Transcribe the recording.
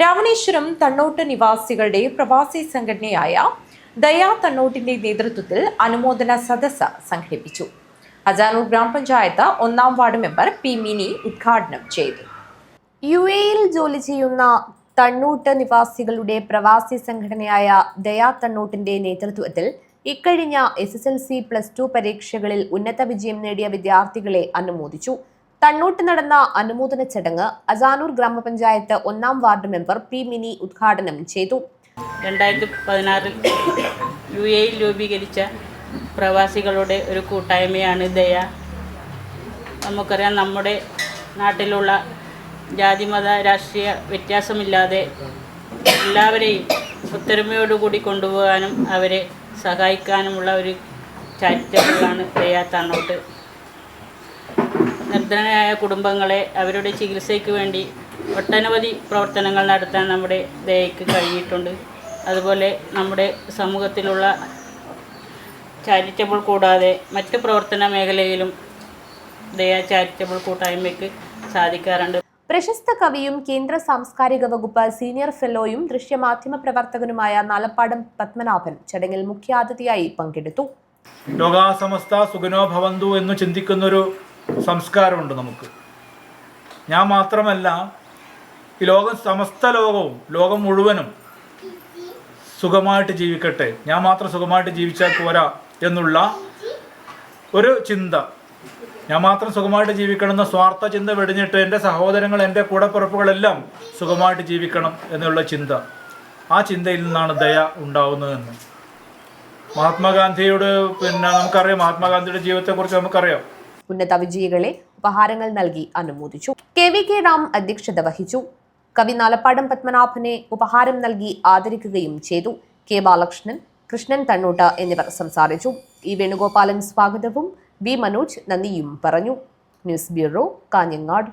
രാവണേശ്വരം തണ്ണോട്ട് നിവാസികളുടെ പ്രവാസി സംഘടനയായ ദയാ തണ്ണോട്ടിന്റെ നേതൃത്വത്തിൽ അനുമോദന സദസ്സ് സംഘടിപ്പിച്ചു. അജാനൂർ ഗ്രാമപഞ്ചായത്ത് ഒന്നാം വാർഡ് മെമ്പർ പി മിനി ഉദ്ഘാടനം ചെയ്തു. യു എയിൽ ജോലി ചെയ്യുന്ന തണ്ണൂട്ട് നിവാസികളുടെ പ്രവാസി സംഘടനയായ ദയാ തണ്ണൂട്ടിന്റെ നേതൃത്വത്തിൽ ഇക്കഴിഞ്ഞ S S L C plus two പരീക്ഷകളിൽ ഉന്നത വിജയം നേടിയ വിദ്യാർത്ഥികളെ അനുമോദിച്ചു. തണ്ണൂട്ട് നടന്ന അനുമോദന ചടങ്ങ് അസാനൂർ ഗ്രാമപഞ്ചായത്ത് ഒന്നാം വാർഡ് മെമ്പർ പി മിനി ഉദ്ഘാടനം ചെയ്തു. രണ്ടായിരത്തി പതിനാറിൽ യു എയിൽ രൂപീകരിച്ച പ്രവാസികളുടെ ഒരു കൂട്ടായ്മയാണ് ദയ. നമുക്കറിയാം നമ്മുടെ നാട്ടിലുള്ള ജാതിമത രാഷ്ട്രീയ വ്യത്യാസമില്ലാതെ എല്ലാവരെയും ഒത്തൊരുമയോടുകൂടി കൊണ്ടുപോകാനും അവരെ സഹായിക്കാനുമുള്ള ഒരു ചാരിറ്റബിളാണ് ദയ തന്നോട്ട്. നിർധനരായ കുടുംബങ്ങളെ അവരുടെ ചികിത്സയ്ക്ക് വേണ്ടി ഒട്ടനവധി പ്രവർത്തനങ്ങൾ നടത്താൻ നമ്മുടെ ദയക്ക് കഴിഞ്ഞിട്ടുണ്ട് അതുപോലെ നമ്മുടെ സമൂഹത്തിലുള്ള ചാരിറ്റബിൾ കൂടാതെ മറ്റ് പ്രവർത്തന മേഖലയിലും ദയ ചാരിറ്റബിൾ കൂട്ടായ്മയ്ക്ക് സാധിക്കാറുണ്ട്. പ്രശസ്ത കവിയും കേന്ദ്ര സാംസ്കാരിക വകുപ്പ് സീനിയർ ഫെലോയും ദൃശ്യമാധ്യമ പ്രവർത്തകനുമായ നാലപ്പാടം പത്മനാഭൻ ചടങ്ങിൽ മുഖ്യാതിഥിയായി പങ്കെടുത്തു. ലോകാസമസ്ത സുഖനോ ഭവന്തു എന്ന് ചിന്തിക്കുന്നൊരു സംസ്കാരമുണ്ട് നമുക്ക്. ഞാൻ മാത്രമല്ല ഈ ലോകം സമസ്ത ലോകവും ലോകം മുഴുവനും സുഖമായിട്ട് ജീവിക്കട്ടെ. ഞാൻ മാത്രം സുഖമായിട്ട് ജീവിച്ചാൽ പോരാ എന്നുള്ള ഒരു ചിന്ത. ഞാൻ മാത്രം സുഖമായിട്ട് ജീവിക്കണം എന്ന സ്വാർത്ഥ ചിന്ത വെടിഞ്ഞിട്ട് എന്റെ സഹോദരങ്ങൾ എന്റെ കൂടപ്പിറപ്പുകളെല്ലാം സുഖമായിട്ട് ജീവിക്കണം എന്നുള്ള ചിന്ത. ആ ചിന്തയിൽ നിന്നാണ് ദയ ഉണ്ടാവുന്നതെന്ന്. മഹാത്മാഗാന്ധിയുടെ പിന്നെ നമുക്കറിയാം മഹാത്മാഗാന്ധിയുടെ ജീവിതത്തെക്കുറിച്ച് നമുക്കറിയാം. ഉന്നത വിജയികളെ ഉപഹാരങ്ങൾ നൽകി അനുമോദിച്ചു. കെ വി കെ റാം അധ്യക്ഷത വഹിച്ചു. കവി നാലപ്പാടം പത്മനാഭനെ ഉപഹാരം നൽകി ആദരിക്കുകയും ചെയ്തു. കെ ബാലകൃഷ്ണൻ കൃഷ്ണൻ തണ്ണൂട്ട എന്നിവർ സംസാരിച്ചു. ഇ വേണുഗോപാലൻ സ്വാഗതവും വി മനോജ് നന്ദിയും പറഞ്ഞു. News bureau Kanhangad.